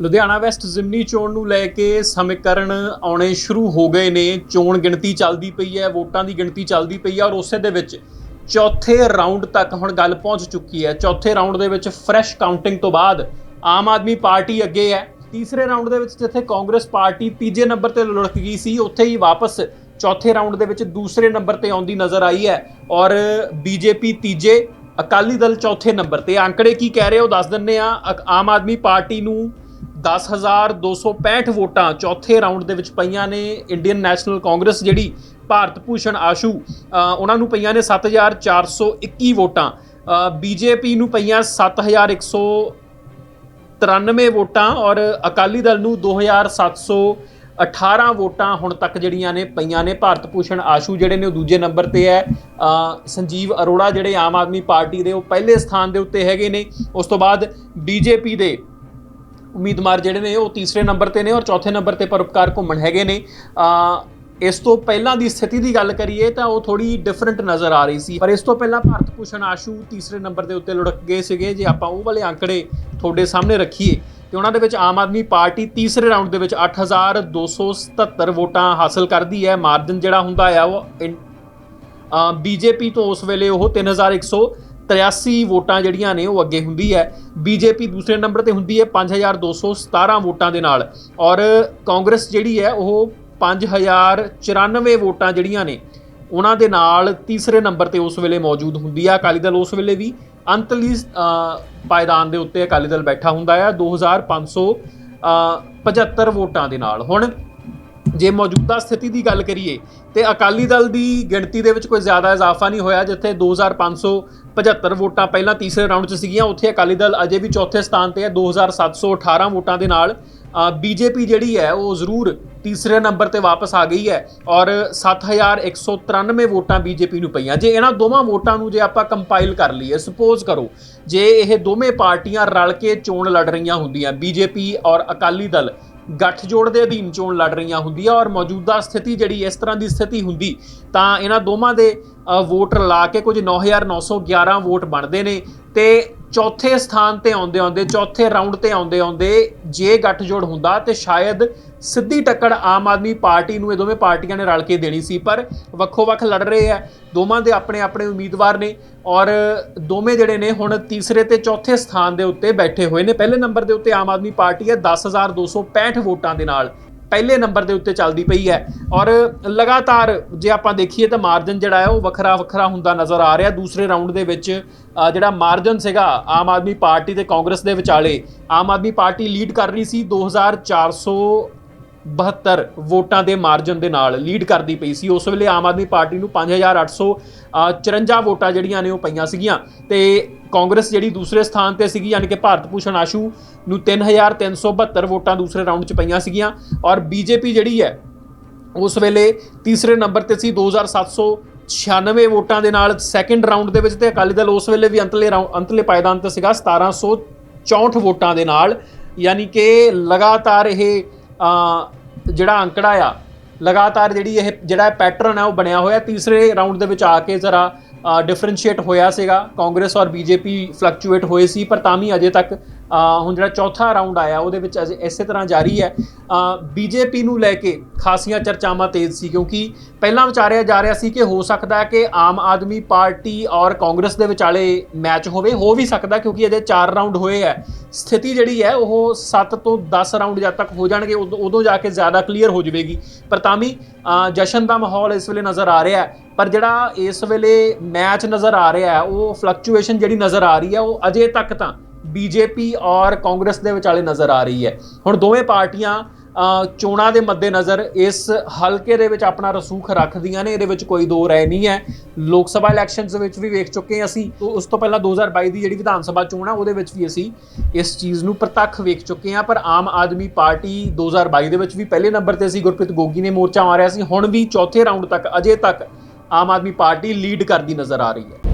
Ludhiana West ਜ਼ਿਮਨੀ ਚੋਣ ਨੂੰ ਲੈ ਕੇ ਸਮੀਕਰਨ ਆਉਣੇ ਸ਼ੁਰੂ ਹੋ ਗਏ ਨੇ। ਚੋਣ ਗਿਣਤੀ ਚੱਲਦੀ ਪਈ ਹੈ, ਵੋਟਾਂ ਦੀ ਗਿਣਤੀ ਚੱਲਦੀ ਪਈ ਹੈ ਔਰ ਉਸੇ ਦੇ ਵਿੱਚ ਚੌਥੇ ਰਾਉਂਡ ਤੱਕ ਹੁਣ ਗੱਲ ਪਹੁੰਚ ਚੁੱਕੀ ਹੈ। ਚੌਥੇ ਰਾਉਂਡ ਦੇ ਵਿੱਚ ਫਰੈਸ਼ ਕਾਊਂਟਿੰਗ ਤੋਂ ਬਾਅਦ ਆਮ ਆਦਮੀ ਪਾਰਟੀ ਅੱਗੇ ਹੈ। ਤੀਸਰੇ ਰਾਉਂਡ ਦੇ ਵਿੱਚ ਜਿੱਥੇ ਕਾਂਗਰਸ ਪਾਰਟੀ ਤੀਜੇ ਨੰਬਰ ਤੇ ਲੁੜਕ ਗਈ ਸੀ, ਉੱਥੇ ਹੀ ਵਾਪਸ ਚੌਥੇ ਰਾਉਂਡ ਦੇ ਵਿੱਚ ਦੂਸਰੇ ਨੰਬਰ ਤੇ ਆਉਂਦੀ ਨਜ਼ਰ ਆਈ ਹੈ ਔਰ ਬੀਜੇਪੀ ਤੀਜੇ, ਅਕਾਲੀ ਦਲ ਚੌਥੇ ਨੰਬਰ ਤੇ। ਅੰਕੜੇ ਕੀ ਕਹਿ ਰਹੇ ਹੋ? ਦੱਸ ਦਿੰਨੇ ਆ ਆਮ ਆਦਮੀ ਪਾਰਟੀ ਨੂੰ 10265 ਵੋਟਾਂ ਚੌਥੇ ਰਾਉਂਡ ਦੇ ਵਿੱਚ ਪਈਆਂ ਨੇ ਇੰਡੀਅਨ ਨੈਸ਼ਨਲ ਕਾਂਗਰਸ ਜਿਹੜੀ ਭਾਰਤ ਭੂਸ਼ਣ ਆਸ਼ੂ ਉਹਨਾਂ ਨੂੰ ਪਈਆਂ ਨੇ 7421 ਵੋਟਾਂ। ਬੀਜੇਪੀ ਨੂੰ ਪਈਆਂ 7193 ਵੋਟਾਂ ਔਰ ਅਕਾਲੀ ਦਲ ਨੂੰ 2718 ਵੋਟਾਂ ਹੁਣ ਤੱਕ ਜਿਹੜੀਆਂ ਨੇ ਪਈਆਂ ਨੇ ਭਾਰਤ ਭੂਸ਼ਣ ਆਸ਼ੂ ਜਿਹੜੇ ਨੇ ਉਹ ਦੂਜੇ ਨੰਬਰ ਤੇ ਹੈ। ਸੰਜੀਵ ਅਰੋੜਾ ਜਿਹੜੇ ਆਮ ਆਦਮੀ ਪਾਰਟੀ ਦੇ ਉਹ ਪਹਿਲੇ ਸਥਾਨ ਦੇ ਉੱਤੇ ਹੈਗੇ ਨੇ। ਉਸ ਤੋਂ ਬਾਅਦ ਬੀਜੇਪੀ ਦੇ ਉਮੀਦਵਾਰ ਜਿਹੜੇ ਨੇ, ਉਹ ਤੀਸਰੇ ਨੰਬਰ ਤੇ ਨੇ ਔਰ ਚੌਥੇ ਨੰਬਰ ਤੇ ਪਰਉਪਕਾਰ ਘੁੰਮਣ ਹੈਗੇ ਨੇ। ਅ, ਇਸ ਤੋਂ ਪਹਿਲਾਂ ਦੀ ਸਥਿਤੀ ਦੀ ਗੱਲ ਕਰੀਏ ਤਾਂ ਉਹ ਥੋੜੀ ਡਿਫਰੈਂਟ ਨਜ਼ਰ ਆ ਰਹੀ ਸੀ। ਪਰ ਇਸ ਤੋਂ ਪਹਿਲਾਂ ਭਾਰਤ ਭੂਸ਼ਣ ਆਸ਼ੂ ਤੀਸਰੇ ਨੰਬਰ ਦੇ ਉੱਤੇ ਲੁੜਕ ਗਏ ਸੀਗੇ। ਜੇ ਆਪਾਂ ਉਹ ਵਾਲੇ ਅੰਕੜੇ ਤੁਹਾਡੇ ਸਾਹਮਣੇ ਰੱਖੀਏ ਤੇ ਉਹਨਾਂ ਦੇ ਵਿੱਚ ਆਮ ਆਦਮੀ ਪਾਰਟੀ ਤੀਸਰੇ ਰਾਉਂਡ ਦੇ ਵਿੱਚ 8277 ਵੋਟਾਂ ਹਾਸਲ ਕਰਦੀ ਹੈ। ਮਾਰਜਨ ਜਿਹੜਾ ਹੁੰਦਾ ਆ, ਉਹ ਇਨ- ਬੀਜੇਪੀ ਤੋਂ ਉਸ ਵੇਲੇ ਉਹ 3183 ਵੋਟਾਂ ਜਿਹੜੀਆਂ ਨੇ ਉਹ ਅੱਗੇ ਹੁੰਦੀ ਹੈ। ਬੀਜੇਪੀ ਦੂਸਰੇ ਨੰਬਰ ਤੇ ਹੁੰਦੀ ਹੈ 5217 ਵੋਟਾਂ ਦੇ ਨਾਲ। ਔਰ ਕਾਂਗਰਸ ਜਿਹੜੀ ਹੈ, ਉਹ 5094 ਵੋਟਾਂ ਜਿਹੜੀਆਂ ਨੇ, ਉਹਨਾਂ ਦੇ ਨਾਲ ਤੀਸਰੇ ਨੰਬਰ ਤੇ ਉਸ ਵੇਲੇ ਮੌਜੂਦ ਹੁੰਦੀ ਆ ਅਕਾਲੀ ਦਲ ਉਸ ਵੇਲੇ ਵੀ ਅੰਤਲੀ ਪਾਇਦਾਨ ਦੇ ਉੱਤੇ ਅਕਾਲੀ ਦਲ ਬੈਠਾ ਹੁੰਦਾ ਆ 2575 ਵੋਟਾਂ ਦੇ ਨਾਲ। ਹੁਣ ਜੇ ਮੌਜੂਦਾ ਸਥਿਤੀ ਦੀ ਗੱਲ ਕਰੀਏ, ਤੇ ਅਕਾਲੀ ਦਲ ਦੀ ਗਿਣਤੀ ਦੇ ਵਿੱਚ ਕੋਈ ਜ਼ਿਆਦਾ ਇਜ਼ਾਫਾ ਨਹੀਂ ਹੋਇਆ, ਜਿੱਥੇ 2575 ਵੋਟਾਂ ਪਹਿਲਾਂ ਤੀਸਰੇ ਰਾਉਂਡ 'ਚ ਸੀਗੀਆਂ, ਉੱਥੇ ਅਕਾਲੀ ਦਲ ਅਜੇ ਵੀ ਚੌਥੇ ਸਥਾਨ ਤੇ ਹੈ 2718 ਵੋਟਾਂ ਦੇ ਨਾਲ। ਬੀਜੇਪੀ ਜਿਹੜੀ ਹੈ, ਉਹ ਜ਼ਰੂਰ ਤੀਸਰੇ ਨੰਬਰ ਤੇ ਵਾਪਸ ਆ ਗਈ ਹੈ ਔਰ 7193 ਵੋਟਾਂ ਬੀਜੇਪੀ ਨੂੰ ਪਈਆਂ। ਜੇ ਇਹਨਾਂ ਦੋਵਾਂ ਵੋਟਾਂ ਨੂੰ ਜੇ ਆਪਾਂ ਕੰਪਾਈਲ ਕਰ ਲਈਏ ਸਪੋਜ਼ ਕਰੋ, ਜੇ ਇਹ ਦੋਵੇਂ ਪਾਰਟੀਆਂ ਰਲ ਕੇ ਚੋਣ ਲੜ ਰਹੀਆਂ ਹੁੰਦੀਆਂ ਬੀਜੇਪੀ ਔਰ ਅਕਾਲੀ ਦਲ ਗੱਠਜੋੜ ਦੇ ਅਧੀਨ ਚੋਣ ਲੜ ਰਹੀਆਂ ਹੁੰਦੀਆਂ ਔਰ ਮੌਜੂਦਾ ਸਥਿਤੀ ਜਿਹੜੀ ਇਸ ਤਰ੍ਹਾਂ ਦੀ ਸਥਿਤੀ ਹੁੰਦੀ ਤਾਂ ਇਹਨਾਂ ਦੋਵਾਂ ਦੇ ਅ, ਵੋਟ ਰਲਾ ਕੇ ਕੁਝ 9911 ਵੋਟ ਬਣਦੇ ਨੇ ਤੇ ਚੌਥੇ ਸਥਾਨ ਤੇ ਆਉਂਦੇ ਆਉਂਦੇ, ਚੌਥੇ ਰਾਉਂਡ ਤੇ ਆਉਂਦੇ ਆਉਂਦੇ ਜੇ ਗੱਠਜੋੜ ਹੁੰਦਾ ਤੇ ਸ਼ਾਇਦ ਸਿੱਧੀ ਟੱਕਰ ਆਮ ਆਦਮੀ ਪਾਰਟੀ ਨੂੰ ਇਹ ਦੋਵੇਂ ਪਾਰਟੀਆਂ ਨੇ ਰਲ ਕੇ ਦੇਣੀ ਸੀ, ਪਰ ਵੱਖੋ ਵੱਖ ਲੜ ਰਹੇ ਆ। ਦੋਵਾਂ ਦੇ ਆਪਣੇ ਆਪਣੇ ਉਮੀਦਵਾਰ ਨੇ ਔਰ ਦੋਵੇਂ ਜਿਹੜੇ ਨੇ ਹੁਣ ਤੀਸਰੇ ਤੇ ਚੌਥੇ ਸਥਾਨ ਦੇ ਉੱਤੇ ਬੈਠੇ ਹੋਏ ਨੇ। ਪਹਿਲੇ ਨੰਬਰ ਦੇ ਉੱਤੇ ਆਮ ਆਦਮੀ ਪਾਰਟੀ ਹੈ 10265 ਵੋਟਾਂ ਦੇ ਨਾਲ। ਪਹਿਲੇ ਨੰਬਰ ਦੇ ਉੱਤੇ ਚੱਲਦੀ ਪਈ ਹੈ। ਔਰ ਲਗਾਤਾਰ ਜੇ ਆਪਾਂ ਦੇਖੀਏ ਤਾਂ ਮਾਰਜਨ ਜਿਹੜਾ ਹੈ ਉਹ ਵੱਖਰਾ ਵੱਖਰਾ ਹੁੰਦਾ ਨਜ਼ਰ ਆ ਰਿਹਾ। ਦੂਸਰੇ ਰਾਉਂਡ ਦੇ ਵਿੱਚ ਜਿਹੜਾ ਮਾਰਜਨ ਸੀਗਾ ਆਮ ਆਦਮੀ ਪਾਰਟੀ ਤੇ ਕਾਂਗਰਸ ਦੇ ਵਿਚਾਲੇ, ਆਮ ਆਦਮੀ ਪਾਰਟੀ ਲੀਡ ਕਰ ਰਹੀ ਸੀ 2400 72 ਵੋਟਾਂ ਦੇ ਮਾਰਜਨ ਦੇ ਨਾਲ ਲੀਡ ਕਰਦੀ ਪਈ ਸੀ। ਉਸ ਵੇਲੇ ਆਮ ਆਦਮੀ ਪਾਰਟੀ ਨੂੰ 5854 ਵੋਟਾਂ ਜਿਹੜੀਆਂ ਨੇ ਉਹ ਪਈਆਂ ਸੀਗੀਆਂ ਤੇ ਕਾਂਗਰਸ ਜਿਹੜੀ ਦੂਸਰੇ ਸਥਾਨ ਤੇ ਸੀਗੀ, ਯਾਨੀ ਕਿ ਭਾਰਤ ਭੂਸ਼ਣ ਆਸ਼ੂ ਨੂੰ 3372 ਵੋਟਾਂ ਦੂਸਰੇ ਰਾਉਂਡ 'ਚ ਪਈਆਂ ਸੀਗੀਆਂ ਔਰ ਬੀਜੇਪੀ ਜਿਹੜੀ ਹੈ, ਉਸ ਵੇਲੇ ਤੀਸਰੇ ਨੰਬਰ ਤੇ ਸੀ 2796 ਵੋਟਾਂ ਦੇ ਨਾਲ ਸੈਕੰਡ ਰਾਉਂਡ ਦੇ ਵਿੱਚ ਤੇ ਅਕਾਲੀ ਦਲ ਉਸ ਵੇਲੇ ਵੀ ਅੰਤਲੇ ਰਾਊਂ- ਅੰਤਲੇ ਪਾਇਦਾਨ ਤੇ ਸੀਗਾ 1764 ਵੋਟਾਂ ਦੇ ਨਾਲ, ਯਾਨੀ ਕਿ ਲਗਾਤਾਰ ਇਹ ਜਿਹੜਾ ਅੰਕੜਾ ਆ, ਲਗਾਤਾਰ ਜਿਹੜੀ ਇਹ, ਜਿਹੜਾ ਪੈਟਰਨ ਹੈ ਉਹ ਬਣਿਆ ਹੋਇਆ। ਤੀਸਰੇ ਰਾਉਂਡ ਦੇ ਵਿੱਚ ਆ ਕੇ ਜ਼ਰਾ ਡਿਫਰੈਂਸ਼ੀਏਟ ਹੋਇਆ ਸੀਗਾ। ਕਾਂਗਰਸ ਔਰ ਬੀਜੇਪੀ ਫਲਕਚੁਏਟ ਹੋਏ ਸੀ, ਪਰ ਤਾਂ ਵੀ ਅਜੇ ਤੱਕ ਹੁਣ ਜਿਹੜਾ ਚੌਥਾ ਰਾਉਂਡ ਆਇਆ, ਉਹਦੇ ਵਿੱਚ ਅਜੇ ਇਸੇ ਤਰ੍ਹਾਂ ਜਾਰੀ ਹੈ। ਬੀਜੇਪੀ ਨੂੰ ਲੈ ਕੇ ਖਾਸੀਆਂ ਚਰਚਾਵਾਂ ਤੇਜ਼ ਸੀ, ਕਿਉਂਕਿ ਪਹਿਲਾਂ ਵਿਚਾਰਿਆ ਜਾ ਰਿਹਾ ਸੀ ਕਿ ਹੋ ਸਕਦਾ ਹੈ ਕਿ ਆਮ ਆਦਮੀ ਪਾਰਟੀ ਔਰ ਕਾਂਗਰਸ ਦੇ ਵਿਚਾਲੇ ਮੈਚ ਹੋਵੇ, ਹੋ ਵੀ ਸਕਦਾ ਕਿਉਂਕਿ ਅਜੇ 4 ਰਾਉਂਡ ਹੋਏ ਹੈ। ਸਥਿਤੀ ਜਿਹੜੀ ਹੈ, ਉਹ 7 ਤੋਂ 10 ਰਾਉਂਡ ਜਦ ਤੱਕ ਹੋ ਜਾਣਗੇ, ਉਦੋਂ ਉਦੋਂ ਜਾ ਕੇ ਜ਼ਿਆਦਾ ਕਲੀਅਰ ਹੋ ਜਾਵੇਗੀ। ਪਰ ਤਾਂ ਵੀ ਜਸ਼ਨ ਦਾ ਮਾਹੌਲ ਇਸ ਵੇਲੇ ਨਜ਼ਰ ਆ ਰਿਹਾ ਹੈ। ਪਰ ਜਿਹੜਾ ਇਸ ਵੇਲੇ ਮੈਚ ਨਜ਼ਰ ਆ ਰਿਹਾ ਹੈ, ਉਹ ਫਲਕਚੁਏਸ਼ਨ ਜਿਹੜੀ ਨਜ਼ਰ ਆ ਰਹੀ ਹੈ, ਉਹ ਅਜੇ ਤੱਕ ਤਾਂ ਬੀਜੇਪੀ ਔਰ ਕਾਂਗਰਸ ਦੇ ਵਿਚਾਲੇ ਨਜ਼ਰ ਆ ਰਹੀ ਹੈ। ਹੁਣ ਦੋਵੇਂ ਪਾਰਟੀਆਂ ਚੋਣਾਂ ਦੇ ਮੱਦੇਨਜ਼ਰ ਇਸ ਹਲਕੇ ਦੇ ਵਿੱਚ ਆਪਣਾ ਰਸੂਖ ਰੱਖਦੀਆਂ ਨੇ, ਇਹਦੇ ਵਿੱਚ ਕੋਈ ਦੋ ਰਾਏ ਨਹੀਂ ਹੈ। ਲੋਕ ਸਭਾ ਇਲੈਕਸ਼ਨਸ ਵਿੱਚ ਵੀ ਵੇਖ ਚੁੱਕੇ ਅਸੀਂ। ਉਸ ਤੋਂ ਪਹਿਲਾਂ 2022 ਦੀ ਜਿਹੜੀ ਵਿਧਾਨ ਸਭਾ ਚੋਣ ਆ, ਉਹਦੇ ਵਿੱਚ ਵੀ ਅਸੀਂ ਇਸ ਚੀਜ਼ ਨੂੰ ਪ੍ਰਤੱਖ ਵੇਖ ਚੁੱਕੇ ਹਾਂ। ਪਰ ਆਮ ਆਦਮੀ ਪਾਰਟੀ 2022 ਦੇ ਵਿੱਚ ਵੀ ਪਹਿਲੇ ਨੰਬਰ ਤੇ ਸੀ, ਗੁਰਪ੍ਰੀਤ ਗੋਗੀ ਨੇ ਮੋਰਚਾ ਮਾਰਿਆ ਸੀ। ਹੁਣ ਵੀ ਚੌਥੇ ਰਾਉਂਡ ਤੱਕ, ਅਜੇ ਤੱਕ ਆਮ ਆਦਮੀ ਪਾਰਟੀ ਲੀਡ ਕਰਦੀ ਨਜ਼ਰ ਆ ਰਹੀ ਹੈ।